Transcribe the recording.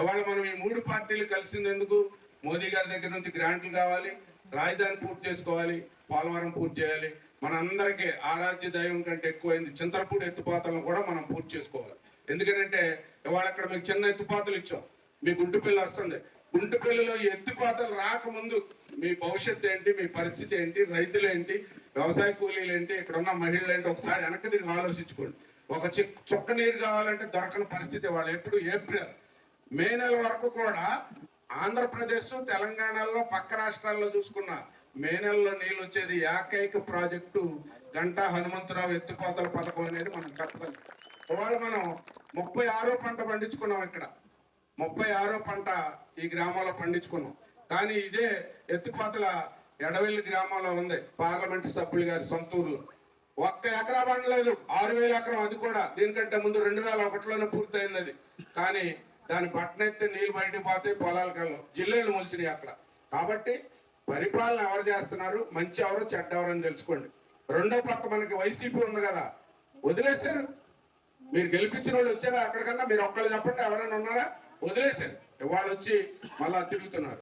ఇవాళ మనం ఈ మూడు పార్టీలు కలిసింది ఎందుకు మోదీ గారి దగ్గర నుంచి గ్రాంట్లు కావాలి రాజధాని పూర్తి చేసుకోవాలి పోలవరం పూర్తి చేయాలి. మనందరికీ ఆరాధ్య దైవం కంటే ఎక్కువైంది చింతలపూడి ఎత్తుపాతలను కూడా మనం పూర్తి చేసుకోవాలి. ఎందుకంటే ఇవాళ అక్కడ మీకు చిన్న ఎత్తుపాతలు ఇచ్చాం. మీ గుంటు పిల్ల వస్తుంది. గుంటు పిల్లలో ఈ ఎత్తుపాతలు రాకముందు మీ భవిష్యత్తు ఏంటి మీ పరిస్థితి ఏంటి రైతులు ఏంటి వ్యవసాయ కూలీలు ఏంటి ఇక్కడ ఉన్న మహిళలు ఏంటి ఒకసారి వెనక్కి తిరిగి ఆలోచించుకోండి. ఒక చి- చుక్క నీరు కావాలంటే దొరకని పరిస్థితి వాళ్ళు ఎప్పుడు ఏప్రిల్ మే నెల వరకు కూడా ఆంధ్రప్రదేశ్ తెలంగాణలో పక్క రాష్ట్రాల్లో చూసుకున్న మే నెలలో నీళ్ళు వచ్చేది ఏకైక ప్రాజెక్టు గంటా హనుమంతరావు ఎత్తిపోతల పథకం అనేది మనం చెప్పగలం ఇవాళ మనం ముప్పై ఆరో పంట పండించుకున్నాం ఇక్కడ. ముప్పై ఆరో పంట ఈ గ్రామంలో పండించుకున్నాం. కానీ ఇదే ఎత్తిపోతల ఎడవెల్లి గ్రామంలో ఉంది పార్లమెంట్ సభ్యులు గారి సొంతూరులో. ఒక్క ఎకరా పండలేదు ఆరు వేల ఎకరం అది కూడా. దీనికంటే ముందు రెండు వేల ఒకటిలోనే పూర్తయింది అది. కానీ దాని బట్టనెత్తే నీళ్ళు బయటకు పోతే పొలాల కళ్ళు జిల్లేళ్ళు మొలిచినాయి అక్కడ. కాబట్టి పరిపాలన ఎవరు చేస్తున్నారు? మంచి ఎవరు చెడ్డ ఎవరు అని తెలుసుకోండి. రెండో పక్క మనకి వైసీపీ ఉంది కదా. వదిలేశారు. మీరు గెలిపించిన వాళ్ళు వచ్చారా? అక్కడికన్నా మీరు ఒక్కళ్ళు చెప్పండి ఎవరైనా ఉన్నారా? వదిలేశారు. ఇవాళ వచ్చి మళ్ళా తిరుగుతున్నారు.